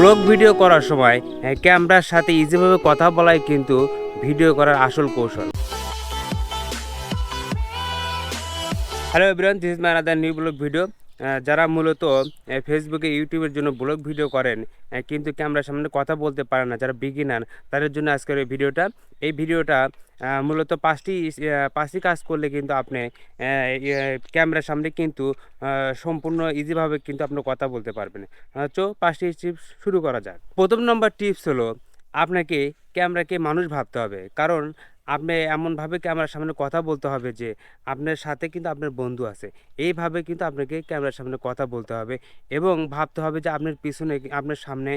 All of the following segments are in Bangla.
ব্লগ ভিডিও করার সময় ক্যামেরার সাথে ইজিভাবে কথা বলাই কিন্তু ভিডিও করার আসল কৌশল। Hello everyone this is my another new blog video যারা মূলত ফেসবুকে ইউটিউবের জন্য ব্লগ ভিডিও করেন কিন্তু ক্যামেরার সামনে কথা বলতে পারে না, যারা বিগিনার তাদের জন্য আজকের এই ভিডিওটা। এই ভিডিওটা মূলত পাঁচটি পাঁচটি কাজ করলে কিন্তু আপনি ক্যামেরার সামনে কিন্তু সম্পূর্ণ ইজিভাবে কিন্তু আপনি কথা বলতে পারবেন। তো পাঁচটি টিপস শুরু করা যাক। প্রথম নম্বর টিপস হলো, আপনাকে ক্যামেরাকে মানুষ ভাবতে হবে। কারণ আপনি এমনভাবে ক্যামেরার সামনে কথা বলতে হবে যে, আপনার সাথে কিন্তু আপনার বন্ধু আছে। এইভাবে কিন্তু আপনাকে ক্যামেরার সামনে কথা বলতে হবে এবং ভাবতে হবে যে, আপনার পিছনে, আপনার সামনে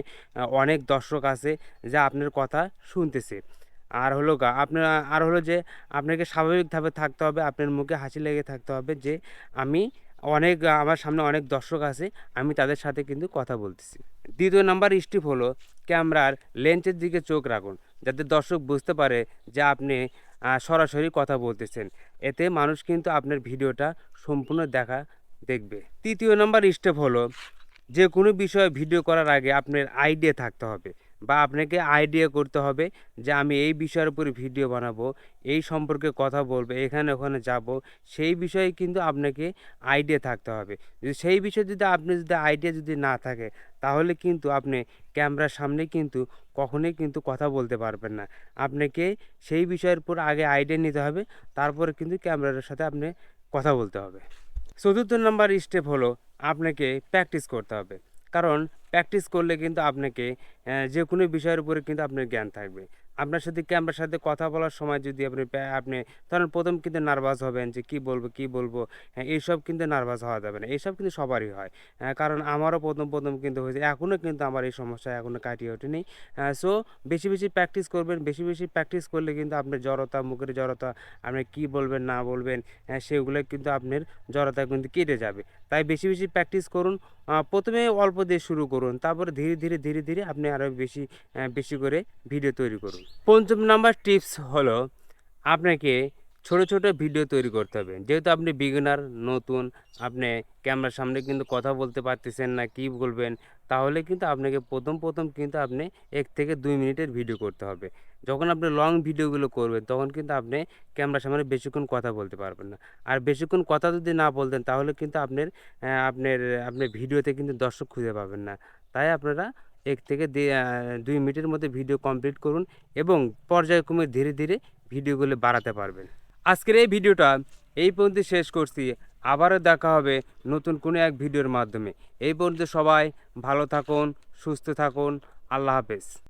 অনেক দর্শক আছে যা আপনার কথা শুনতেছে। আর হলো গা, আপনার, আর হলো যে আপনাকে স্বাভাবিকভাবে থাকতে হবে, আপনার মুখে হাসি লেগে থাকতে হবে যে আমি অনেক, আমার সামনে অনেক দর্শক আছে, আমি তাদের সাথে কিন্তু কথা বলতেছি। দ্বিতীয় নাম্বার স্টিপ হলো ক্যামেরার লেন্সের দিকে চোখ রাখুন, যাতে দর্শক বুঝতে পারে যে আপনি সরাসরি কথা বলতেছেন। এতে মানুষ কিন্তু আপনার ভিডিওটা সম্পূর্ণ দেখা দেখবে। তৃতীয় নাম্বার স্টেপ হলো যে কোনো বিষয়ে ভিডিও করার আগে আপনার আইডিয়া থাকতে হবে। বা আপনাকে আইডিয়া করতে হবে যে আমি এই বিষয়ের উপরে ভিডিও বানাবো, এই সম্পর্কে কথা বলব, এখানে ওখানে যাব, সেই বিষয়ে কিন্তু আপনাকে আইডিয়া থাকতে হবে। যদি সেই বিষয়ে যদি আপনি যদি আইডিয়া যদি না থাকে, তাহলে কিন্তু আপনি ক্যামেরার সামনে কিন্তু কখনোই কিন্তু কথা বলতে পারবেন না। আপনাকে সেই বিষয়ের উপর আগে আইডিয়া নিতে হবে, তারপরে কিন্তু ক্যামেরার সাথে আপনি কথা বলতে হবে। চতুর্থ নাম্বার স্টেপ হলো, আপনাকে প্র্যাকটিস করতে হবে। কারণ প্র্যাকটিস করলে কিন্তু আপনাকে যে কোনো বিষয়ের উপরে কিন্তু আপনার জ্ঞান থাকবে। আপনার সাথে ক্যামেরার সাথে কথা বলার সময় যদি আপনি আপনি ধরেন প্রথম কিন্তু নার্ভাস হবেন যে কি বলব কি বলব হ্যাঁ এইসব কিন্তু নার্ভাস হওয়া যাবে না। এইসব কিন্তু সবারই হয়। কারণ আমারও প্রথম প্রথম কিন্তু হয়েছে। এখনও কিন্তু আমার এই সমস্যা এখনও কাটিয়ে ওঠেনি। সো বেশি বেশি প্র্যাকটিস করবেন। বেশি বেশি প্র্যাকটিস করলে কিন্তু আপনার জড়তা মুখের জড়তা আপনি কি বলবেন না বলবেন হ্যাঁ, সেগুলো কিন্তু আপনার জড়তা কিন্তু কেটে যাবে। তাই বেশি বেশি প্র্যাকটিস করুন। প্রথমে অল্প দিয়ে শুরু করুন। তারপরে ধীরে ধীরে ধীরে ধীরে আপনি আরও বেশি বেশি করে ভিডিও তৈরি করুন। পঞ্চম নাম্বার টিপস হলো, আপনাকে ছোট ছোট ভিডিও তৈরি করতে হবে। যেহেতু আপনি বিগিনার নতুন, আপনি ক্যামেরার সামনে কিন্তু কথা বলতে পারতেছেন না, কি বলবেন, তাহলে কিন্তু আপনাকে প্রথম প্রথম কিন্তু আপনি এক থেকে দুই মিনিটের ভিডিও করতে হবে। যখন আপনি লং ভিডিওগুলো করবেন, তখন কিন্তু আপনি ক্যামেরার সামনে বেশিক্ষণ কথা বলতে পারবেন না। আর বেশিক্ষণ কথা যদি না বলতেন, তাহলে কিন্তু আপনার আপনার আপনার ভিডিওতে কিন্তু দর্শক খুঁজে পাবেন না। তাই আপনারা এক থেকে দুই মিনিটের মধ্যে ভিডিও কমপ্লিট করুন এবং পর্যায়ক্রমে ধীরে ধীরে ভিডিওগুলো বাড়াতে পারবেন। আজকের এই ভিডিওটা এই পর্যন্ত শেষ করছি। আবারও দেখা হবে নতুন কোনো এক ভিডিওর মাধ্যমে। এই পর্যন্ত সবাই ভালো থাকুন, সুস্থ থাকুন। আল্লাহ হাফেজ।